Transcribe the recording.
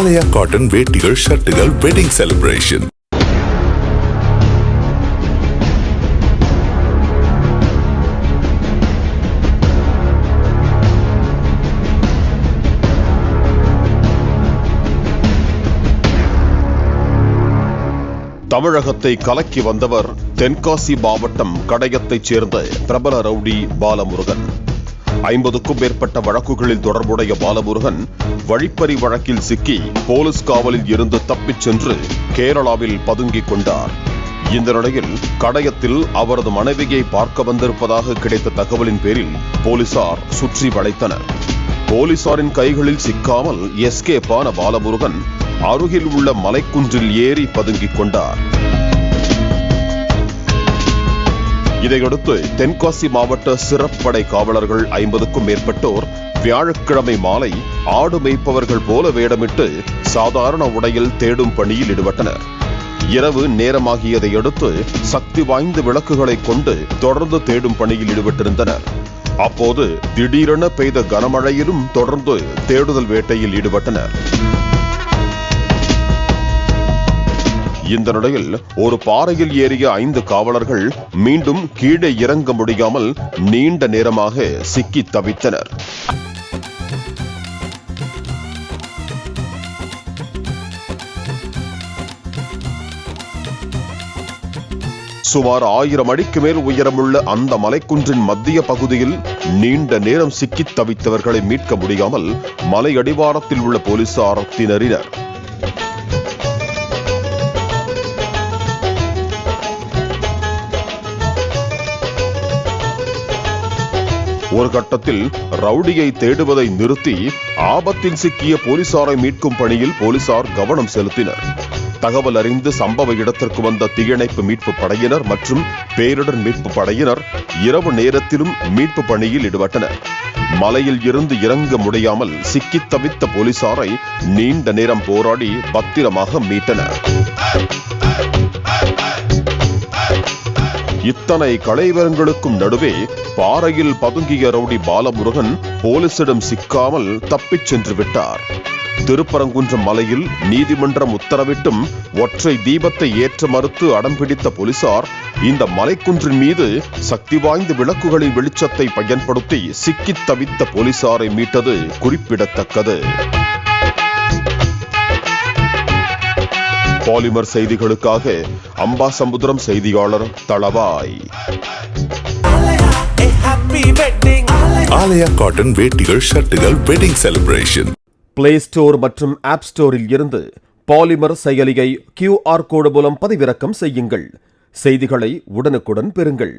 ஆலயா cotton வேட்டிகள் ஷர்ட்டுகள் wedding celebration தமிழகத்தை கலக்கி வந்தவர் தென்காசி மாவட்டம் கடையத்தைச் சேர்ந்த பிரபல ரவுடி பாலமுருகன். ஐம்பதுக்கும் மேற்பட்ட வழக்குகளில் தொடர்புடைய பாலமுருகன் வழிப்பறி வழக்கில் சிக்கி போலீஸ் காவலில் இருந்து தப்பிச் சென்று கேரளாவில் பதுங்கிக் கொண்டார். இந்த நிலையில் கடையத்தில் அவரது மனைவியை பார்க்க வந்திருப்பதாக கிடைத்த தகவலின் பேரில் போலீசார் சுற்றி வளைத்தனர். போலீசாரின் கைகளில் சிக்காமல் எஸ்கேப் ஆன பாலமுருகன் அருகில் உள்ள மலைக்குன்றில் ஏறி பதுங்கிக் கொண்டார். இதையடுத்து தென்காசி மாவட்ட சிறப்படை காவலர்கள் ஐம்பதுக்கும் மேற்பட்டோர் வியாழக்கிழமை மாலை ஆடு மேய்ப்பவர்கள் போல வேடமிட்டு சாதாரண உடையில் தேடும் பணியில் ஈடுபட்டனர். இரவு நேரமாகியதை அடுத்து சக்தி வாய்ந்த விளக்குகளை கொண்டு தொடர்ந்து தேடும் பணியில் ஈடுபட்டிருந்தனர். அப்போது திடீரென பெய்த கனமழையிலும் தொடர்ந்து தேடுதல் வேட்டையில் ஈடுபட்டனர். இந்த நிலையில் ஒரு பாறையில் ஏறிய ஐந்து காவலர்கள் மீண்டும் கீழே இறங்க முடியாமல் நீண்ட நேரமாக சிக்கி தவித்தனர். சுமார் ஆயிரம் அடிக்கு மேல் உயரமுள்ள அந்த மலைக்குன்றின் மத்திய பகுதியில் நீண்ட நேரம் சிக்கி தவித்தவர்களை மீட்க முடியாமல் மலை அடிவாரத்தில் உள்ள போலீசார் திணறினர் ஒரு கட்டத்தில் ரவுடியை தேடுவதை நிறுத்தி ஆபத்தில் சிக்கிய போலீசாரை மீட்கும் பணியில் போலீசார் கவனம் செலுத்தினர். தகவல் அறிந்து சம்பவ இடத்திற்கு வந்த தீயணைப்பு மீட்பு படையினர் மற்றும் பேரிடர் மீட்பு படையினர் இரவு நேரத்திலும் மீட்பு பணியில் ஈடுபட்டனர். மலையில் இருந்து இறங்க முடியாமல் சிக்கித் தவித்த போலீசாரை நீண்ட நேரம் போராடி பத்திரமாக மீட்டனர். இத்தனை கலைவரங்களுக்கும் நடுவே பாறையில் பதுங்கிய ரவுடி பாலமுருகன் போலீசிடம் சிக்காமல் தப்பிச் சென்று விட்டார். திருப்பரங்குன்றம் மலையில் நீதிமன்றம் உத்தரவிட்டும் ஒற்றை தீபத்தை ஏற்ற மறுத்து அடம்பிடித்த போலீசார் இந்த மலைக்குன்றின் மீது சக்தி வாய்ந்த விளக்குகளின் வெளிச்சத்தை பயன்படுத்தி சிக்கித் தவித்த போலீசாரை மீட்டது குறிப்பிடத்தக்கது. பாலிமர் செய்திகளுக்காக அம்பாசமுத்திரம் செய்தியாளர் Thalavai. a happy wedding. Aalaya cotton வேட்டிகள் ஷர்ட்டுகள் வெட்டிங் செலிப்ரேஷன் பிளே ஸ்டோர் மற்றும் ஆப் ஸ்டோரில் இருந்து பாலிமர் செயலியை கியூஆர் கோடு மூலம் பதிவிறக்கம் செய்யுங்கள். செய்திகளை உடனுக்குடன் பெறுங்கள்.